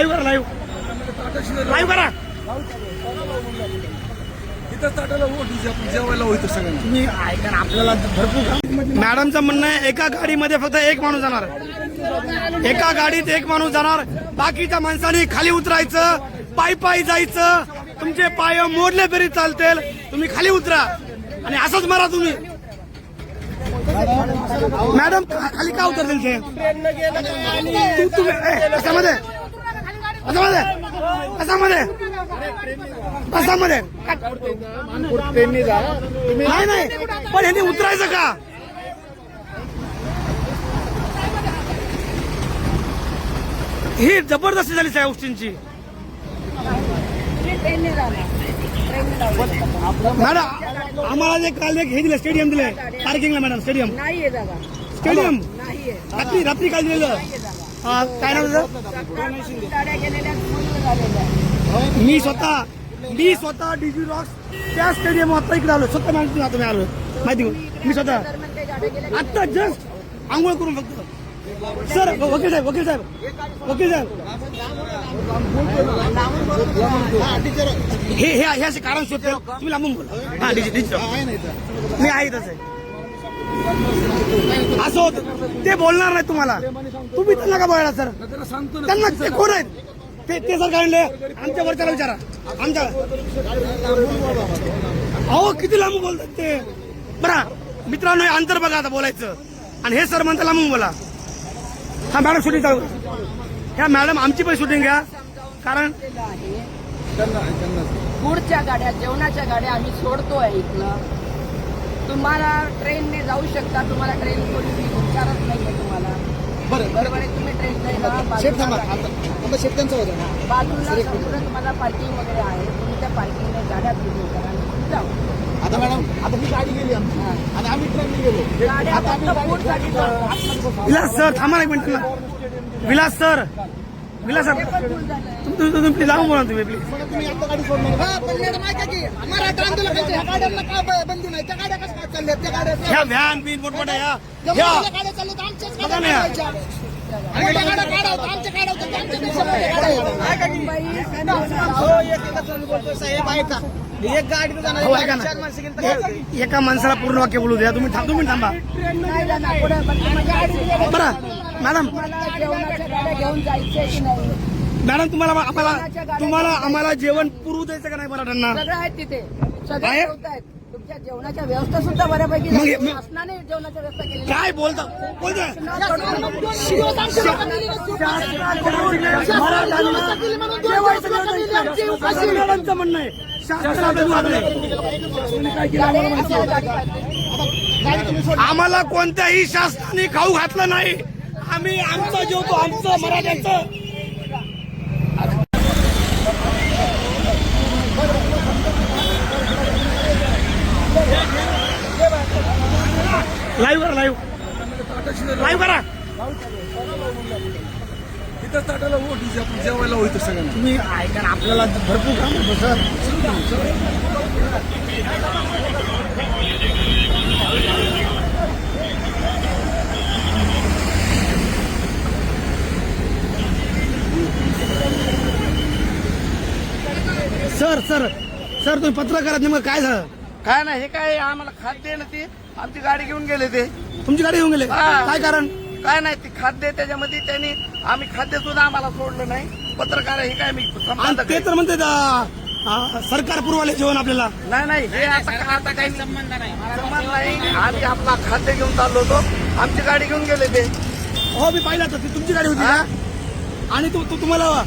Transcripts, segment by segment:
Live करा live live करा. तुम्ही ऐका ना आपल्याला भरपूर काम- मॅडमचं म्हणणं आहे एका गाडीमध्ये फक्त एक माणूस जाणार. एका गाडीत एक माणूस जाणार. बाकीच्या माणसांनी खाली उतरायचं पायी पायी जायचं. तुमचे पाय मोडले तरी चालतील. तुम्ही खाली उतरा. आणि असंच मरा तुम्ही. मॅडम खा- खाली का उतरतील ते? तू- तुम्ही ए, कशामध्ये? कशामध्ये कशामध्ये कशामध्ये नाही नाही. पण यांनी उतरायचं का? ही जबरदस्ती झाली त्या गोष्टींची. मॅडम आम्हाला जे काल एक हे दिलं स्टेडियम दिलंय. पार्किंगला मॅडम स्टेडियम. स्टेडियम. रात्री रात्री काय दिलेलं. हा, काय नाव त्याचं? मी स्वतः मी स्वतः डीजी रॉक्स त्या स्टेडियम आता इकडे आलो स्वतः माहिती आता मी आलो माहिती मी स्वतः. आत्ता जस्ट आंघोळ करून फक्त. सर वकील साहेब वकील साहेब. वकील साहेब. हे हे असे कारण शोधतो तुम्ही लांबून बोला. हा डिजि डिजिटल मी आहे तसं असं होत. ते बोलणार नाही तुम्हाला. तुम्ही त्यांना का बोलायला सर? त्यांना ते कोण आहेत? ते ते सर काढले आमच्या वरच्याला विचारा. आमच्या अहो किती लांब बोलतात ते. बरा मित्रांनो हे अंतर बघा आता बोलायचं. आणि हे सर म्हणता लांबून बोला. हा मॅडम शूटिंग चालू ह्या मॅडम आमची पण शूटिंग घ्या. कारण पुढच्या गाड्या जेवणाच्या गाड्या आम्ही सोडतोय इथलं तुम्हाला ट्रेनने जाऊ शकता तुम्हाला ट्रेन कोणी विचारत नाहीये तुम्हाला. बरं बरोबर आहे तुम्ही ट्रेनने जा शेठ थांबा. बाजूला आता आता शेठ त्यांचं होतं बाजूला समोर तुम्हाला पार्किंग वगैरे आहे. तुम्ही त्या पार्किंगने गाड्या फिरून करा आणि तुम्ही जाऊ. आता मॅडम आता ही गाडी गेली आमची. आणि आम्ही ट्रेनने गेलो. गाड्या आता आम्ही फक्त पुढसाठी चालतात. विलास सर थांबा ना एक मिनिट. विलास सर. सर. तुम्ही प्लीज बोला तुम्ही प्लीज ह्या व्हॅन बिन मोठमोठ्या ह्या बघा ना. एक गाडी हो ऐका ना. ए- एका माणसाला पूर्ण वाक्य बोलू द्या. तुम्ही थांब तुम्ही थांबा. बरं. मॅडम. घेऊन जायचे की नाही मॅडम तुम्हाला आम्हाला तुम्हाला आम्हाला जेवण पुरवू द्यायचं का नाही मराठ्यांना सगळं आहेत तिथे. सगळं आहे? जेवतायत तुमच्या जेवणाच्या व्यवस्था सुद्धा बऱ्यापैकी मग- झाली. मग- शासनाने जेवणाच्या व्यवस्था केली आहे. काय बोलता? शासनाकडून मॅडमचं म्हणणं आहे. शासनाचं गाडी पाहिजे. आम्हाला कोणत्याही शासनाने खाऊ घातलं नाही. आम्ही आमचं जेवतो आमचं मराठ्यांचं. लाईव्ह करा लाईव्ह लाईव्ह करा. इथं ताटाला ओढीची आपण जेवायला होतं सगळ्यांना तुम्ही ऐका आपल्याला भरपूर काम आहे सर सर सर सर तुम्ही पत्रकारात नेमकं काय झालं? काय नाही हे काय आम्हाला खाद्य ना ते. आमची गाडी घेऊन गेले ते. तुमची गाडी येऊन गेले? हा. काय कारण? काय नाही ते खाद्य त्याच्यामध्ये त्यांनी आम्ही खाद्य सुद्धा आम्हाला सोडलं नाही. पत्रकार हे काय मी आणि ते. तर म्हणते सरकार पुरवाले जेवण आपल्याला. नाही नाही हे आता आता काही संबंध नाही. संबंध नाही. आम्ही आपला खाद्य घेऊन चाललो होतो. आमची गाडी घेऊन गेले ते. हो मी पाहिलं तर ती तुमची गाडी होती आणि तू तू- तुम्हाला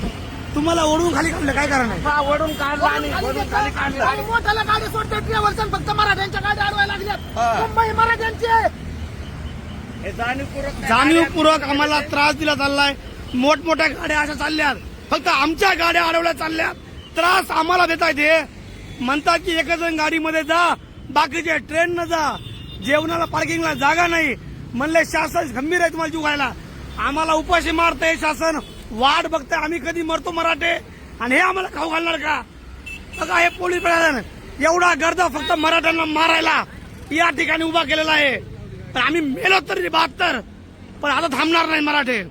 तुम्हाला ओढून खाली काढलं काय कारण आहे? हा वडून काढला आणि वडून खाली काढला. आणि मोठ्याला गाडी सोडते ट्रॅव्हल्स फक्त मराठ्यांच्या गाड्या अडवायला लागल्यात. हा. मुंबई मराठ्यांची आहे. हे जाणीवपूर्वक नाही. जाणीवपूर्वक आम्हाला त्रास दिला चाललाय. मोठमोठ्या गाड्या अशा चालल्यात. फक्त आमच्या गाड्या अडवल्या चालल्यात. त्रास आम्हाला देता येते. म्हणतात की एकच जण गाडीमध्ये जा बाकीचे ट्रेन न जा. जेवणाला पार्किंगला जागा नाही. म्हणले शासन गंभीर आहे तुम्हाला जीव घायला आम्हाला उपाशी मारतंय शासन. वाट बघतंय आम्ही कधी मरतो मराठे? आणि हे आम्हाला खाऊ घालणार का? बघा हे पोलीस प्रशासन एवढा गर्द फक्त मराठ्यांना मारायला या ठिकाणी उभा केलेला आहे. तर आम्ही मेलो तरी बहात्तर पण आता थांबणार नाही मराठे.